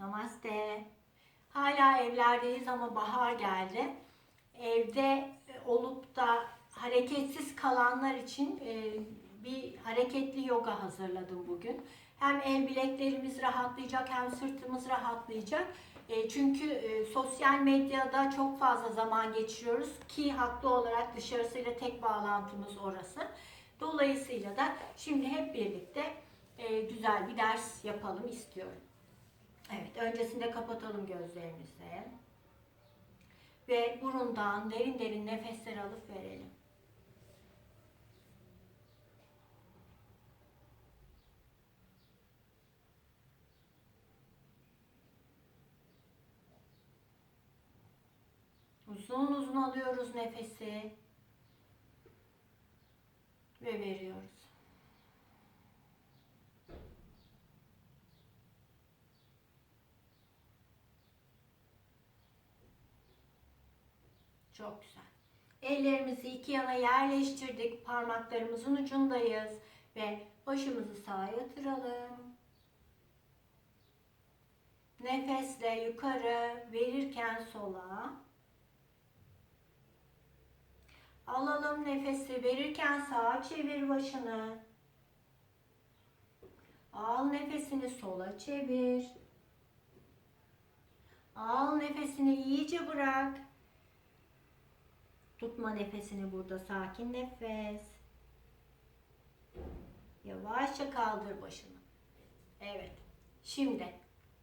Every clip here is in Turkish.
Namaste. Hala evlerdeyiz ama bahar geldi. Evde olup da hareketsiz kalanlar için e, bir hareketli yoga hazırladım bugün. Hem el bileklerimiz rahatlayacak hem sırtımız rahatlayacak. E, Çünkü e, sosyal medyada çok fazla zaman geçiriyoruz ki haklı olarak dışarısıyla tek bağlantımız orası. Dolayısıyla da şimdi hep birlikte e, güzel bir ders yapalım istiyorum. Evet, öncesinde kapatalım gözlerimizi. Ve burundan derin derin nefesler alıp verelim. Uzun uzun alıyoruz nefesi ve veriyoruz. Çok güzel. Ellerimizi iki yana yerleştirdik. Parmaklarımızın ucundayız ve başımızı sağa yatıralım. Nefesle yukarı verirken sola. Alalım nefesi verirken sağa çevir başını. Al nefesini sola çevir. Al nefesini iyice bırak. Tutma nefesini burada sakin nefes. Yavaşça kaldır başını. Evet. Şimdi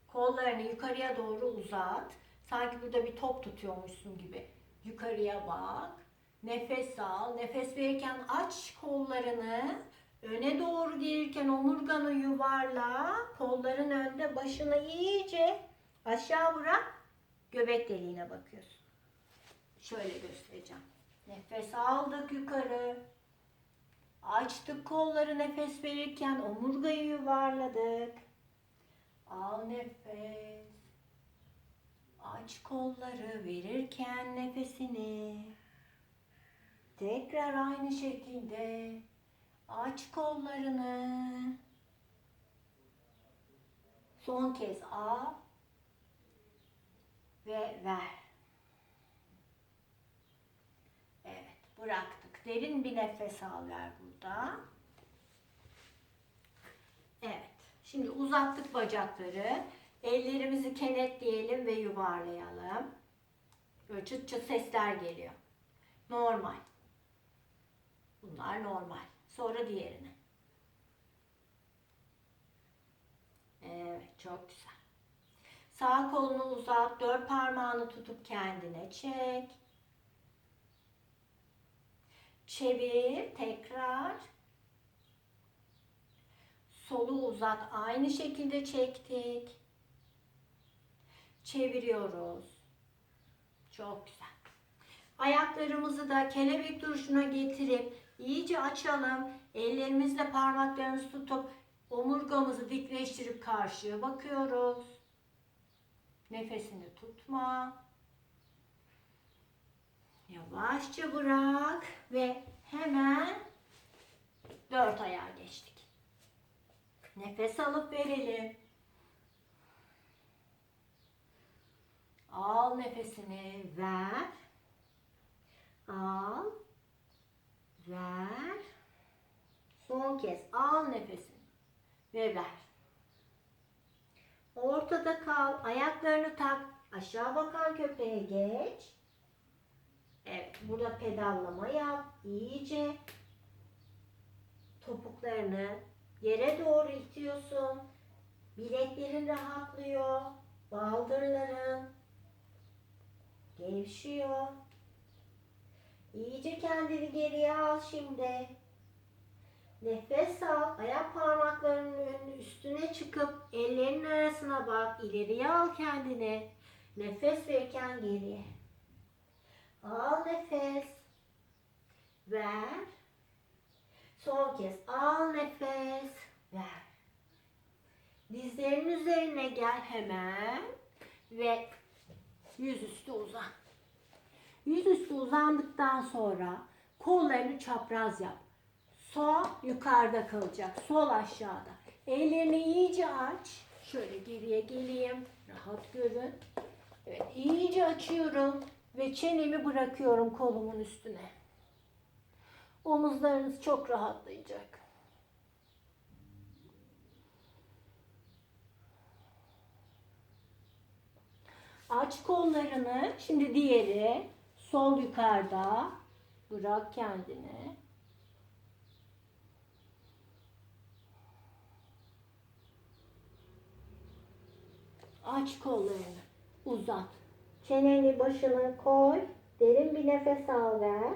kollarını yukarıya doğru uzat. Sanki burada bir top tutuyormuşsun gibi. Yukarıya bak. Nefes al. Nefes verirken aç kollarını. Öne doğru gelirken omurganı yuvarla. Kolların önde. Başını iyice aşağı bırak. Göbek deliğine bakıyorsun. Şöyle göstereceğim. Nefes aldık yukarı. Açtık kolları nefes verirken omurgayı yuvarladık. Al nefes. Aç kolları verirken nefesini. Tekrar aynı şekilde aç kollarını. Son kez al ve ver. Evet, bıraktık. Derin bir nefes al ver burada. Evet. Şimdi uzattık bacakları. Ellerimizi kenetleyelim ve yuvarlayalım. Böyle çıt çıt sesler geliyor. Normal. Bunlar normal. Sonra diğerine. Evet, çok güzel. Sağ kolunu uzat, dört parmağını tutup kendine çek. Çevir, tekrar. Solu uzat, aynı şekilde çektik. Çeviriyoruz. Çok güzel. Ayaklarımızı da kelebek duruşuna getirip iyice açalım. Ellerimizle parmaklarımızı tutup omurgamızı dikleştirip karşıya bakıyoruz. Nefesini tutma. Yavaşça bırak ve hemen dört ayağa geçtik. Nefes alıp verelim. Al nefesini, ver. Al. Ver. Son kez al nefesini ve ver. Ortada kal. Ayaklarını tak. Aşağı bakan köpeğe geç. Evet, burada pedallama yap. İyice topuklarını yere doğru itiyorsun. Bileklerin rahatlıyor. Baldırların gevşiyor. İyice kendini geriye al şimdi. Nefes al. Ayak parmaklarının üstüne çıkıp ellerinin arasına bak. İleriye al kendini. Nefes verirken geriye. Al nefes. Ver. Son kez al nefes. Ver. Dizlerin üzerine gel hemen. Ve yüzüstü uzan. Yüzüstü uzandıktan sonra kollarını çapraz yap. Sol yukarıda kalacak. Sol aşağıda. Ellerini iyice aç. Şöyle geriye geleyim. Rahat görün. Evet, iyice açıyorum ve çenemi bırakıyorum kolumun üstüne. Omuzlarınız çok rahatlayacak. Aç kollarını. Şimdi diğeri sol yukarıda. Bırak kendini. Aç kollarını. Uzat. Çeneni başına koy. Derin bir nefes al ver.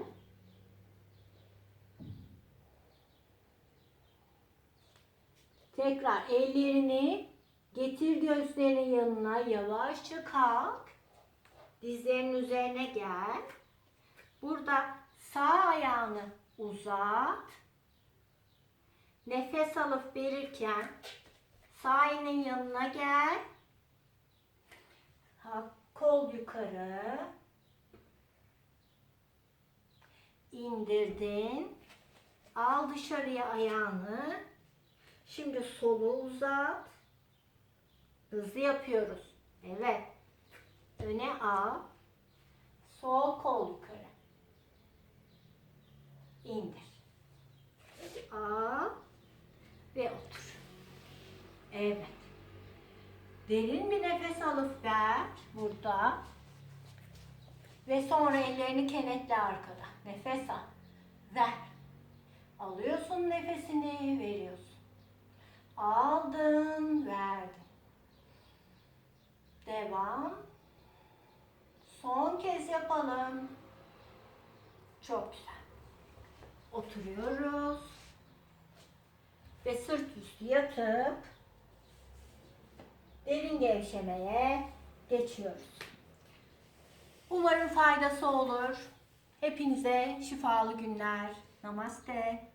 Tekrar ellerini getir göğüslerinin yanına. Yavaşça kalk. Dizlerinin üzerine gel. Burada sağ ayağını uzat. Nefes alıp verirken sağ yanına gel. Kol yukarı. indirdin. Al dışarıya ayağını. Şimdi solu uzat. Hızlı yapıyoruz. Evet. Öne al. Sol kol yukarı. İndir. Al ve otur. Evet. Derin bir nefes alıp ver burada. Ve sonra ellerini kenetle arkada. Nefes al. Ver. Alıyorsun nefesini, veriyorsun. Aldın, verdin. Devam. Son kez yapalım. Çok güzel. Oturuyoruz. Ve sırt üstü yatıp derin gevşemeye geçiyoruz. Umarım faydası olur. Hepinize şifalı günler. Namaste.